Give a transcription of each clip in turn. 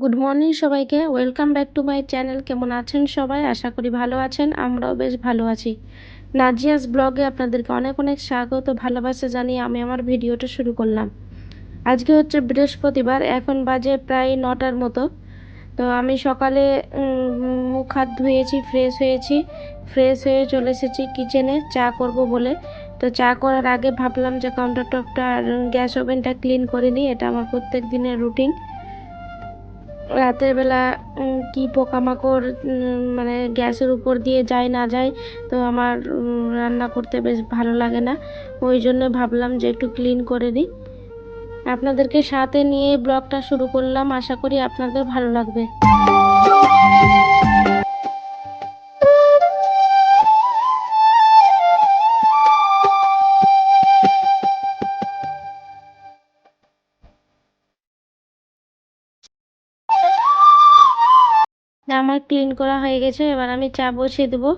Good morning সবাইকে। Welcome back to my channel কেমন আছেন সবাই? আশা করি ভালো আছেন। আমরাও বেশ ভালো আছি। নাজিয়াস ব্লগে আপনাদেরকে অনেক অনেক স্বাগত, ভালোবাসা জানিয়ে আমি আমার ভিডিওটা শুরু করলাম। আজকে হচ্ছে বৃহস্পতিবার, এখন বাজে প্রায় নটার মতো। তো আমি সকালে মুখ হাত ধুয়েছি ফ্রেশ হয়েছি। ফ্রেশ হয়ে চলে এসেছি কিচেনে চা করব বলে। তো চা করার আগে ভাবলাম যে কাউন্টার টপটা আর গ্যাস ওভেনটা ক্লিন করে নিই। এটা আমার প্রত্যেক দিনের রুটিন রাতের বেলা কি পোকামাকড় মানে গ্যাসের উপর দিয়ে যায়, না যায়, তো আমার রান্না করতে বেশ ভালো লাগে না। ওই জন্য ভাবলাম যে একটু ক্লিন করে দিই। আপনাদেরকে সাথে নিয়ে ব্লগটা শুরু করলাম। আশা করি আপনাদের ভালো লাগবে। আমার ক্লিন করা হয়ে গেছে, এবার আমি চা বসিয়ে দেবো।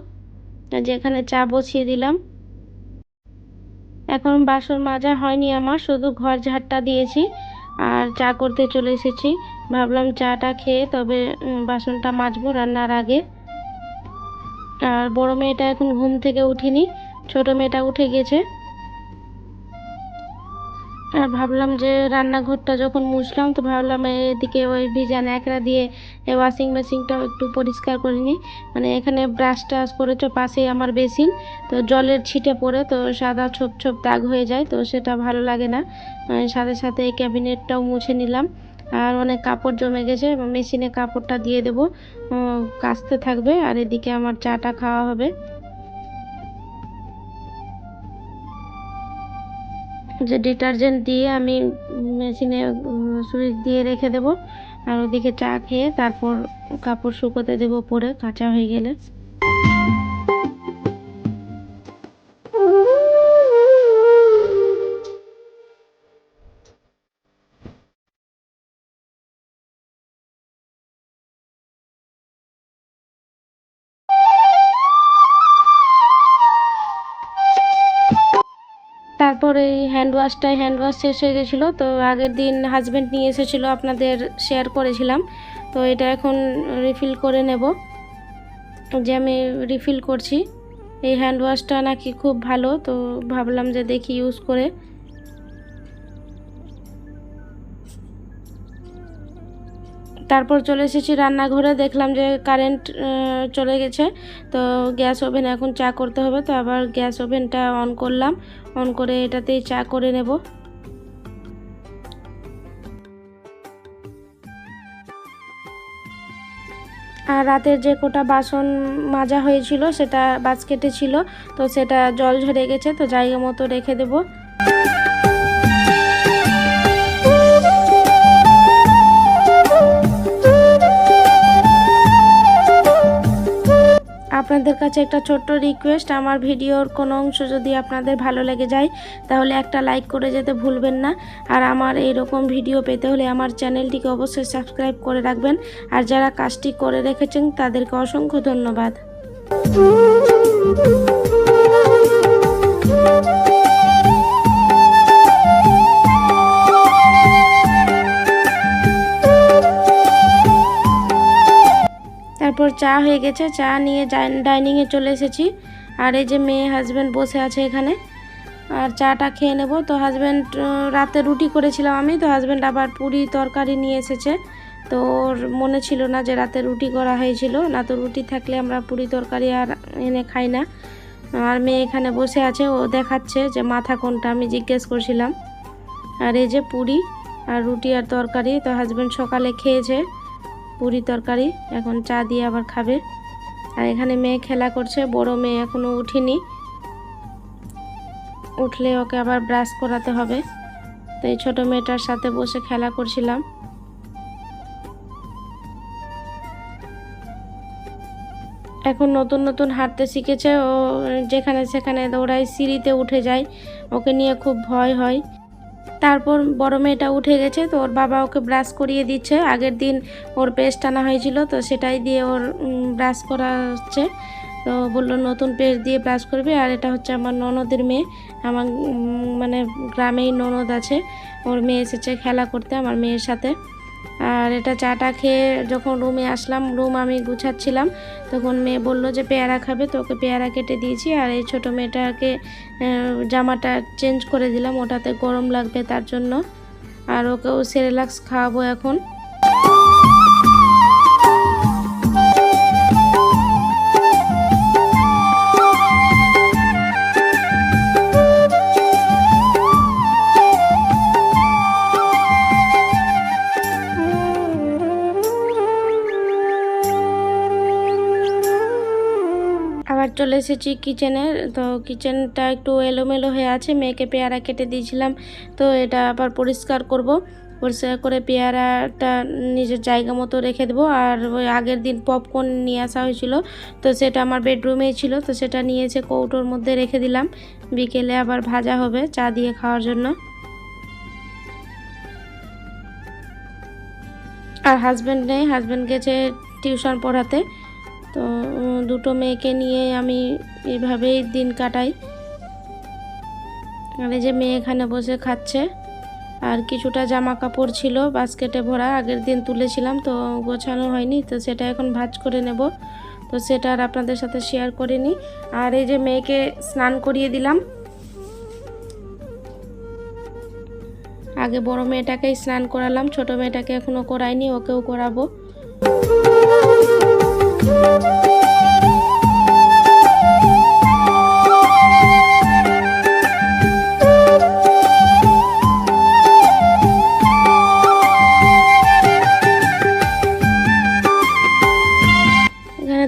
যেখানে চা বসিয়ে দিলাম। এখন বাসন মাজা হয়নি আমার, শুধু ঘর ঝাড়টা দিয়েছি আর চা করতে চলে এসেছি। ভাবলাম চাটা খেয়ে তবে বাসনটা মাজবো রান্নার আগে। আর বড় মেয়েটা এখন ঘুম থেকে উঠিনি, ছোট মেয়েটা উঠে গেছে। আর ভাবলাম যে রান্নাঘরটা যখন মুছলাম, তো ভাবলাম এদিকে ওই ভিজা ন্যাকড়া দিয়ে ওয়াশিং মেশিনটাও একটু পরিষ্কার করে নিই। মানে এখানে ব্রাশ টাশ করেছ পাশেই আমার বেসিন, তো জলের ছিটে পড়ে, তো সাদা ছোপ ছোপ দাগ হয়ে যায়, তো সেটা ভালো লাগে না। সাথে সাথে এই ক্যাবিনেটটাও মুছে নিলাম। আর অনেক কাপড় জমে গেছে মেশিনে কাপড়টা দিয়ে দেবো। কাচতে থাকবে, আর এদিকে আমার চাটা খাওয়া হবে। যে ডিটারজেন্ট দিয়ে আমি মেশিনে সুইচ দিয়ে রেখে দেবো। আর ওদিকে চা খেয়ে তারপর কাপড় শুকোতে দেবো পরে, কাঁচা হয়ে গেলে। তারপরে এই হ্যান্ড ওয়াশটাই হ্যান্ড ওয়াশ শেষ হয়ে গেছিল। তো আগের দিন হাজব্যান্ড নিয়ে এসেছিল, আপনাদের শেয়ার করেছিলাম। তো এটা এখন রিফিল করে নেব। যে আমি রিফিল করছি, এই হ্যান্ড ওয়াশটা নাকি খুব ভালো, তো ভাবলাম যে দেখি ইউজ করে। তারপর চলে এসেছি রান্নাঘরে, দেখলাম যে কারেন্ট চলে গেছে। তো গ্যাস ওভেন এখন চা করতে হবে, তো আবার গ্যাস ওভেনটা অন করলাম। অন করে এটাতেই চা করে নেব। আর রাতের যে কোটা বাসন মাজা হয়েছিল, সেটা বাস্কেটে ছিল, তো সেটা জল ঝরে গেছে, তো জায়গা মতো রেখে দেবো। আপনাদের কাছে একটা ছোট্ট রিকোয়েস্ট আমার ভিডিওর কোনো অংশ যদি আপনাদের ভালো লেগে যায়, তাহলে একটা লাইক করে যেতে ভুলবেন না। আর আমার এই রকম ভিডিও পেতে হলে আমার চ্যানেলটিকে অবশ্যই সাবস্ক্রাইব করে রাখবেন। আর যারা কাজটি করে রেখেছেন, তাদেরকে অসংখ্য ধন্যবাদ। চা হয়ে গেছে, চা নিয়ে ডাইনিংয়ে চলে এসেছি। আর এই যে মেয়ে হাজব্যান্ড বসে আছে এখানে। আর চাটা খেয়ে নেব। তো হাজব্যান্ড রাতে রুটি করেছিলাম আমি, তো হাজব্যান্ড আবার পুরি তরকারি নিয়ে এসেছে। তো ওর মনে ছিল না যে রাতে রুটি করা হয়েছিল। না তো রুটি থাকলে আমরা পুরি তরকারি আর এনে খাই না। আর মেয়ে এখানে বসে আছে, ও দেখাচ্ছে যে মাথা কোনটা, আমি জিজ্ঞেস করছিলাম। আর এই যে পুরি আর রুটি আর তরকারি, তো হাজব্যান্ড সকালে খেয়েছে। পুরি তরকারি, এখন চা দিয়ে আবার খাবে। আর এখানে মেয়ে খেলা করছে, বড় মেয়ে এখনও উঠিনি। উঠলে ওকে আবার ব্রাশ করাতে হবে। তো এই ছোটো মেয়েটার সাথে বসে খেলা করছিলাম। এখন নতুন নতুন হাঁটতে শিখেছে। ও যেখানে সেখানে দৌড়ায়, সিঁড়িতে উঠে যায়। ওকে নিয়ে খুব ভয় হয়। তারপর বড় মেয়েটা উঠে গেছে, তো ওর বাবা ওকে ব্রাশ করিয়ে দিচ্ছে। আগের দিন ওর পেস্ট আনা হয়েছিল, তো সেটাই দিয়ে ওর ব্রাশ করা হচ্ছে তো বলল, নতুন পেস্ট দিয়ে ব্রাশ করবে? আর এটা হচ্ছে আমার ননদের মেয়ে। আমার মানে গ্রামেই ননদ আছে। ওর মেয়ে এসেছে খেলা করতে, আমার মেয়ের সাথে। আর এটা চাটা খেয়ে যখন রুমে আসলাম, রুম আমি গুছাচ্ছিলাম, তখন মেয়ে বলল যে পেয়ারা খাবে, তো ওকে পেয়ারা কেটে দিয়েছি আর এই ছোটো মেয়েটাকে জামাটা চেঞ্জ করে দিলাম, ওটাতে গরম লাগবে তার জন্য। আর ওকেও সেরেলাক্স খাওয়াবো এখন। চলে এসেছি কিচেনে তো কিচেনটা একটু এলোমেলো হয়ে আছে, মেয়েকে পেয়ারা কেটে দিয়েছিলাম। তো এটা আবার পরিষ্কার করব। পরিষ্কার করে পেয়ারাটা নিজের জায়গা মতো রেখে দেবো। আর ওই আগের দিন পপকর্ন নিয়ে আসা হয়েছিল, তো সেটা আমার বেডরুমেই ছিল। তো সেটা নিয়ে এসে কৌটোর মধ্যে রেখে দিলাম। বিকেলে আবার ভাজা হবে চা দিয়ে খাওয়ার জন্য। আর হাজব্যান্ড নেই হাজব্যান্ড গেছে টিউশন পড়াতে। তো দুটো মেয়েকে নিয়ে আমি এভাবেই দিন কাটাই। আর এই যে মেয়ে এখানে বসে খাচ্ছে। আর কিছুটা জামা কাপড় ছিল, বাস্কেটে ভরা, আগের দিন তুলেছিলাম, তো গোছানো হয়নি, তো সেটা এখন ভাজ করে নেব। তো সেটা আর আপনাদের সাথে শেয়ার করিনি। আর এই যে মেয়েকে স্নান করিয়ে দিলাম। আগে বড় মেয়েটাকেই স্নান করালাম, ছোট মেয়েটাকে এখনও করাইনি, ওকেও করাবো।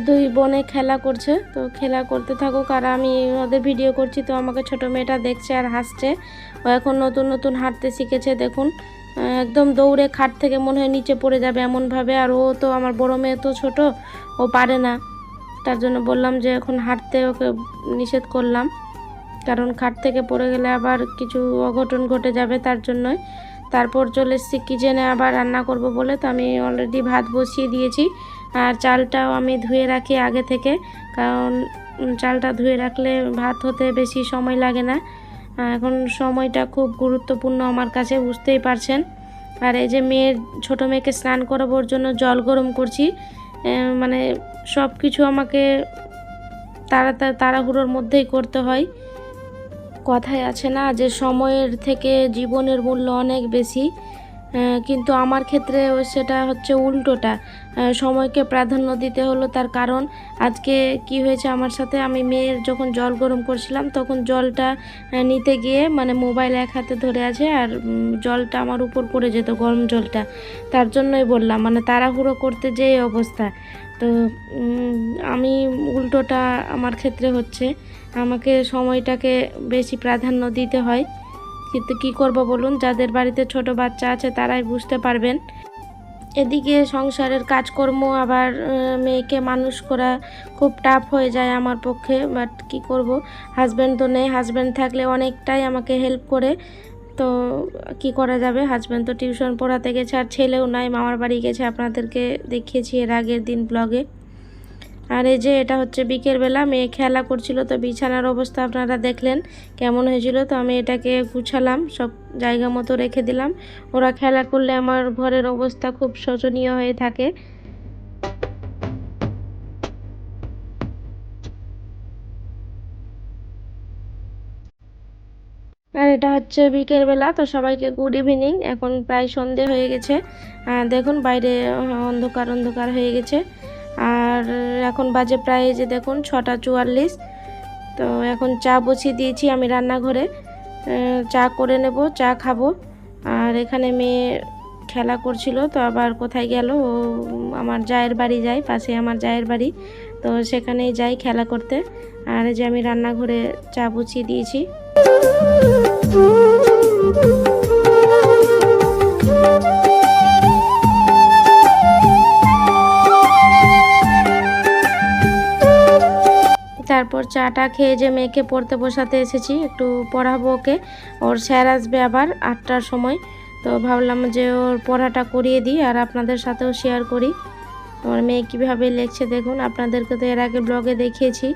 দুই বোনে খেলা করছে, তো খেলা করতে থাকুক আর আমি ওদের ভিডিও করছি, তো আমাকে ছোট মেয়েটা দেখছে আর হাসছে। ও এখন নতুন নতুন হাঁটতে শিখেছে, দেখুন। একদম দৌড়ে খাট থেকে মনে হয় নিচে পড়ে যাবে এমনভাবে। আর ও তো, আমার বড় মেয়ে তো ছোট, ও পারে না। তার জন্য বললাম যে এখন হাঁটতে ওকে নিষেধ করলাম। কারণ খাট থেকে পড়ে গেলে আবার কিছু অঘটন ঘটে যাবে তার জন্যই। তারপর চলে এসেছি কিচেনে আবার রান্না করব বলে। তো আমি অলরেডি ভাত বসিয়ে দিয়েছি। আর চালটাও আমি ধুয়ে রাখি আগে থেকে। কারণ চালটা ধুয়ে রাখলে ভাত হতে বেশি সময় লাগে না। এখন সময়টা খুব গুরুত্বপূর্ণ আমার কাছে, বুঝতেই পারছেন। আর এই যে মেয়ের, ছোটো মেয়েকে স্নান করাবোর জন্য জল গরম করছি মানে সব কিছু আমাকে তাড়া তাড়াহুড়োর মধ্যেই করতে হয়। কথায় আছে না যে, সময়ের থেকে জীবনের মূল্য অনেক বেশি। কিন্তু আমার ক্ষেত্রে সেটা হচ্ছে উল্টোটা। সময়কে প্রাধান্য দিতে হলো তার কারণ, আজকে কি হয়েছে আমার সাথে, আমি মেয়ের যখন জল গরম করছিলাম, তখন জলটা নিতে গিয়ে মানে মোবাইল এক হাতে ধরে আছে আর জলটা আমার উপর পড়ে যেত, গরম জলটা। তার জন্যই বললাম মানে তাড়াহুড়ো করতে যে অবস্থা। তো আমি উল্টোটা আমার ক্ষেত্রে হচ্ছে, আমাকে সময়টাকে বেশি প্রাধান্য দিতে হয়। কিন্তু কি করব বলুন? যাদের বাড়িতে ছোট বাচ্চা আছে, তারাই বুঝতে পারবেন। এদিকে সংসারের কাজকর্ম আবার মেয়েকে মানুষ করা খুব টাফ হয়ে যায় আমার পক্ষে বাট কি করব? হাজব্যান্ড তো নেই হাজব্যান্ড থাকলে অনেকটাই আমাকে হেল্প করে। তো কি করা যাবে? হাজব্যান্ড তো টিউশন পড়াতে গেছে, আর ছেলেও নাই, মামার বাড়ি গেছে, আপনাদেরকে দেখিয়েছি এর আগের দিন ব্লগে আর এই যে এটা হচ্ছে বিকেলবেলা, মেয়ে খেলা করছিল, তো বিছানার অবস্থা আপনারা দেখলেন, কেমন হয়েছিল, তো আমি এটাকে গুছালাম, সব জায়গা মতো রেখে দিলাম। ওরা খেলা করলে আমার ঘরের অবস্থা খুব শোচনীয় হয়ে থাকে। আর এটা হচ্ছে বিকেলবেলা, তো সবাইকে গুড ইভিনিং এখন প্রায় সন্ধে হয়ে গেছে। দেখুন, বাইরে অন্ধকার অন্ধকার হয়ে গেছে। আর এখন বাজে প্রায় যে দেখুন, ছটা চুয়াল্লিশ। তো এখন চা বসিয়ে দিয়েছি আমি রান্নাঘরে। চা করে নেব, চা খাব। আর এখানে মেয়ে খেলা করছিল, তো আবার কোথায় গেল? ও, আমার জায়ের বাড়ি যায়, পাশে আমার জায়ের বাড়ি। তো সেখানেই যাই খেলা করতে। আর যে আমি রান্নাঘরে চা বসিয়ে দিয়েছি। তারপর চাটা খেয়ে যে মেয়েকে পড়তে বসাতে এসেছি, একটু পড়াবো ওকে। ওর স্যার আসবে আবার আটটার সময়। তো ভাবলাম যে ওর পড়াটা করিয়ে দিই আর আপনাদের সাথেও শেয়ার করি। আমার মেয়ে কীভাবে লেখছে দেখুন, আপনাদেরকে তো এর আগে ব্লগে দেখিয়েছি।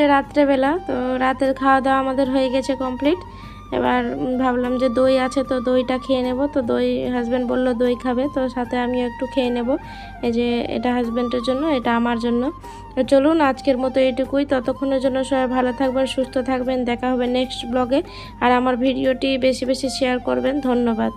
হচ্ছে রাত্রেবেলা, তো রাতের খাওয়া দাওয়া আমাদের হয়ে গেছে কমপ্লিট এবার ভাবলাম যে দই আছে তো দইটা খেয়ে নেব। তো দই হাজব্যান্ড বলল দই খাবে, তো সাথে আমিও একটু খেয়ে নেব। এই যে এটা হাজব্যান্ডের জন্য, এটা আমার জন্য। চলুন আজকের মতো এইটুকুই। ততক্ষণের জন্য সবাই ভালো থাকবেন, সুস্থ থাকবেন। দেখা হবে নেক্সট ব্লগে আর আমার ভিডিওটি বেশি বেশি শেয়ার করবেন। ধন্যবাদ।